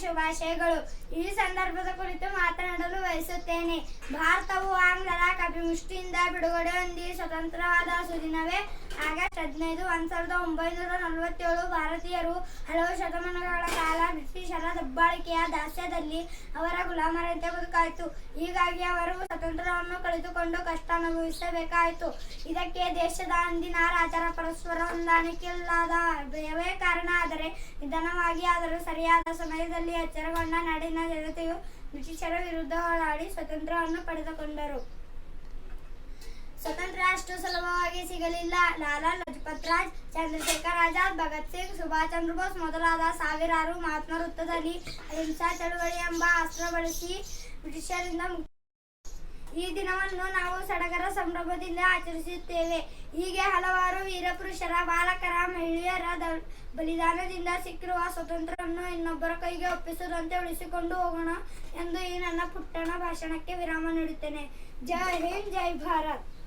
ಶುಭಾಶಯಗಳು. ಈ ಸಂದರ್ಭದ ಕುರಿತು ಮಾತನಾಡಲು ಬಯಸುತ್ತೇನೆ. ಭಾರತವು ಆಂಗ್ಲರ ಕಪಿಮುಷ್ಟಿಯಿಂದ ಬಿಡುಗಡೆ ಹೊಂದಿ ಸ್ವತಂತ್ರವಾದ ಸುದಿನವೇ. ಆಗಸ್ಟ್ ಹದಿನೈದು, ಒಂದ್ ಸಾವಿರದ ಒಂಬೈನೂರ ನಲವತ್ತೇಳು ಭಾರತೀಯರು ಹಲವು ಶತಮಾನಗಳ ಕಾಲ ಬ್ರಿಟಿಷರ ದಬ್ಬಾಳಿಕೆಯ ದಾಸ್ಯದಲ್ಲಿ ಅವರ ಗುಲಾಮರಂತೆ ಬದುಕಾಯಿತು. ಹೀಗಾಗಿ ಅವರು ಸ್ವತಂತ್ರವನ್ನು ಕಳೆದುಕೊಂಡು ಕಷ್ಟ ಅನುಭವಿಸಬೇಕಾಯಿತು. ಇದಕ್ಕೆ ದೇಶದ ಅಂದಿನ ರಾಜರ ಪರಸ್ಪರ ಹೊಂದಾಣಿಕೆ ಇಲ್ಲದ ಆದರೆ ನಿಧಾನವಾಗಿ ಆದರೂ ಸರಿಯಾದ ಸಮಯದಲ್ಲಿ ಎಚ್ಚರಗೊಂಡ ನಾಡಿನ ಜನತೆಯು ಬ್ರಿಟಿಷರ ವಿರುದ್ಧ ಹೋರಾಡಿ ಸ್ವತಂತ್ರವನ್ನು ಪಡೆದುಕೊಂಡರು. ಸ್ವತಂತ್ರ ಅಷ್ಟು ಸುಲಭವಾಗಿ ಸಿಗಲಿಲ್ಲ. ಲಾಲಾ, ಲಜಪತ್ ರಾಜ್, ಚಂದ್ರಶೇಖರ್ ಆಜಾದ್ ಭಗತ್ ಸಿಂಗ್, ಸುಭಾಷ್ ಚಂದ್ರ ಬೋಸ್ ಮೊದಲಾದ ಸಾವಿರಾರು ಮಹಾತ್ಮ ವೃತ್ತದಲ್ಲಿ ಅಹಿಂಸಾ ಚಳುವಳಿ ಎಂಬ ಅಸ್ತ್ರ ಬಳಸಿ ಬ್ರಿಟಿಷರಿಂದ ಈ ದಿನವನ್ನು ನಾವು ಸಡಗರ ಸಂಭ್ರಮದಿಂದ ಆಚರಿಸುತ್ತೇವೆ. ಹೀಗೆ ಹಲವಾರು ವೀರಪುರುಷರ, ಬಾಲಕರ, ಮಹಿಳೆಯರ ಬಲಿದಾನದಿಂದ ಸಿಕ್ಕಿರುವ ಸ್ವಾತಂತ್ರ್ಯವನ್ನು ಇನ್ನೊಬ್ಬರ ಕೈಗೆ ಒಪ್ಪಿಸದಂತೆ ಉಳಿಸಿಕೊಂಡು ಹೋಗೋಣ ಎಂದು ಈ ನನ್ನ ಪುಟ್ಟಣ ಭಾಷಣಕ್ಕೆ ವಿರಾಮ ನೀಡುತ್ತೇನೆ. ಜೈ ಹಿಂದ್, ಜೈ ಭಾರತ್.